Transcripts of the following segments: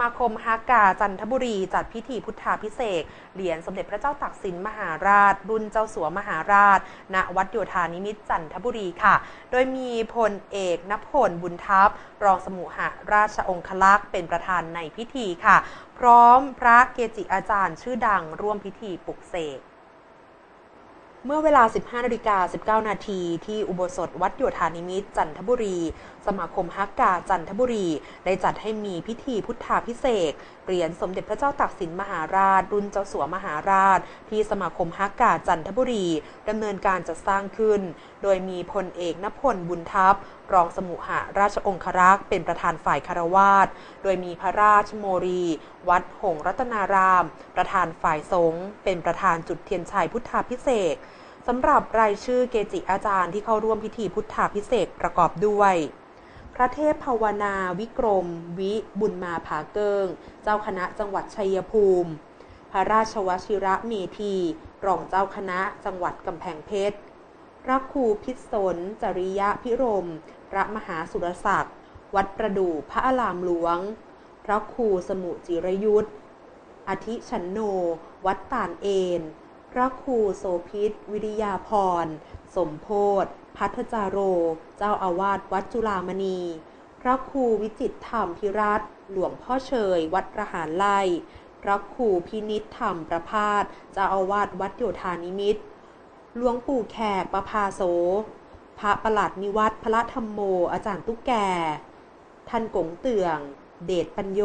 มาคมฮากาจันทบุรี จัดพิธีพุทธาพิเศษเหรียญสมเด็จพระเจ้าตากสินมหาราช รุ่นเจ้าสัวมหาราช ณ วัดโยธานิมิตจันทบุรีค่ะ โดยมีพลเอกนพลบุญทัพ รองสมุหราชองคลักษ์เป็นประธานในพิธีค่ะ พร้อมพระเกจิอาจารย์ชื่อดังร่วมพิธีปลุกเสก เมื่อเวลา 15นาฬิกา19 นาที ที่อุโบสถวัดโยธานิมิตรจันทบุรี สมาคมฮักกาจันทบุรี ได้จัดให้มีพิธีพุทธาพิเศษเหรียญสมเด็จพระเจ้าตากสินมหาราช รุ่นเจ้าสัวมหาราช ที่สมาคมฮักกาจันทบุรีดำเนินการจัดสร้างขึ้น โดยมีพลเอกนพลบุญทัพรองสมุหราชองครักษ์เป็นประธานฝ่ายคารวาสโดยมีพระราชโมรี วัดหงรัตนาราม ประธานฝ่ายสงฆ์เป็นประธานจุดเทียนชัยพุทธาพิเศษสำหรับรายชื่อเกจิอาจารย์ที่เข้าร่วมพิธีพุทธาพิเศษประกอบด้วย พระเทพภาวนาวิกรม วิบุญมาผาเกิง เจ้าคณะจังหวัดชัยภูมิ พระราชวชิระเมธี รองเจ้าคณะจังหวัดกำแพงเพชร พระครูพิศนจริยะพิรม พระมหาสุรศักดิ์ วัดประดู่พระอารามหลวง พระครูสมุจิรยุทธอธิชันโน วัดตานเอน พระครูโสพิษวิริยาพร สมโพธพัทจาโร เจ้าอาวาสวัดจุฬามณี พระครูวิจิตธรรมพิรัตหลวงพ่อเชย วัดระหารไล่ พระครูพินิษฐธรรมประพาสเจ้าอาวาสวัดโยธานิมิตร หลวงปู่แขกประพาโส พระประหลัดนิวัตรพระธรรมโม อาจารย์ตุ๊กแก ท่านกงเตือง เดชปัญโย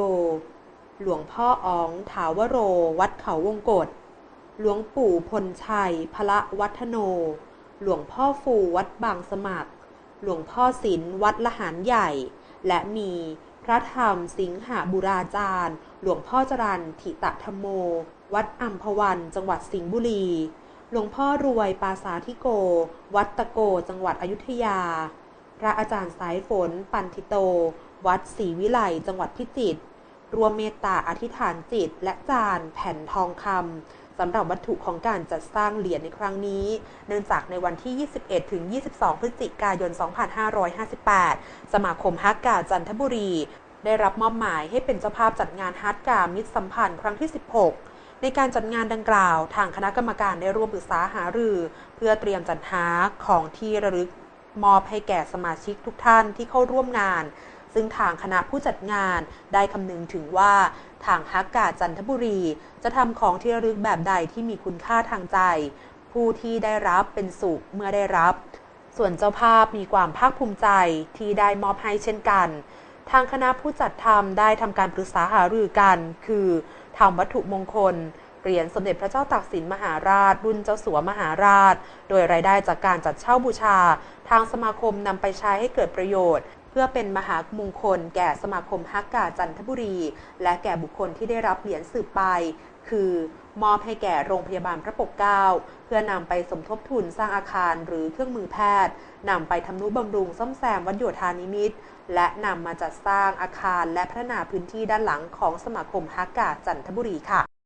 หลวงพ่ออ๋องถาวโร วัดเขาวงกฏหลวงปู่พลชัย พระวัฒโน หลวงพ่อฟูวัดบางสมัคร หลวงพ่อศิลวัดละหารใหญ่ และมีพระธรรมสิงหาบุราจารย์ หลวงพ่อจรันทิตะธรรมโม วัดอัมพวัน จังหวัดสิงห์บุรี หลวงพ่อรวยปาสาธิโก วัดตะโก จังหวัดอยุธยา พระอาจารย์สายฝน ปันทิโต วัดศรีวิไลจังหวัดพิจิตร รวมเมตตาอธิษฐานจิต และจานแผ่นทองคำสำหรับวัตถุของการจัดสร้างเหรียญในครั้งนี้ เนื่องจากในวันที่ 21 ถึง 22 พฤศจิกายน 2558 สมาคมฮักกาจันทบุรี ได้รับมอบหมายให้เป็นเจ้าภาพจัดงานฮักกามิตรสัมพันธ์ครั้งที่ 16 ในการจัดงานดังกล่าว ทางคณะกรรมการได้ร่วมปรึกษาหารือ เพื่อเตรียมจัดหาของที่ระลึกมอบให้แก่สมาชิกทุกท่านที่เข้าร่วมงาน ซึ่งทางคณะผู้จัดงานได้คำนึงถึงว่าทางฮักกาจันทบุรี จะทำของที่ระลึกแบบใดที่มีคุณค่าทางใจ ผู้ที่ได้รับเป็นสุขเมื่อได้รับ ส่วนเจ้าภาพมีความภาคภูมิใจที่ได้มอบให้เช่นกัน ทางคณะผู้จัดทำได้ทำการปรึกษาหารือกัน คือทำวัตถุมงคลเหรียญสมเด็จพระเจ้าตากสินมหาราช รุ่นเจ้าสัวมหาราช โดยรายได้จากการจัดเช่าบูชา ทางสมาคมนำไปใช้ให้เกิดประโยชน์ เพื่อเป็นมหามงคล แก่สมาคมฮักกาจันทบุรี และแก่บุคคลที่ได้รับเหรียญสืบไป คือ มอบให้แก่โรงพยาบาลพระปกเกล้าเพื่อนำไปสมทบทุนสร้างอาคารหรือเครื่องมือแพทย์นำไปทำนุบำรุงซ่อมแซมวัดโยธานิมิตรและนำมาจัดสร้างอาคารและพัฒนาพื้นที่ด้านหลังของสมาคมฮักกาจันทบุรีค่ะ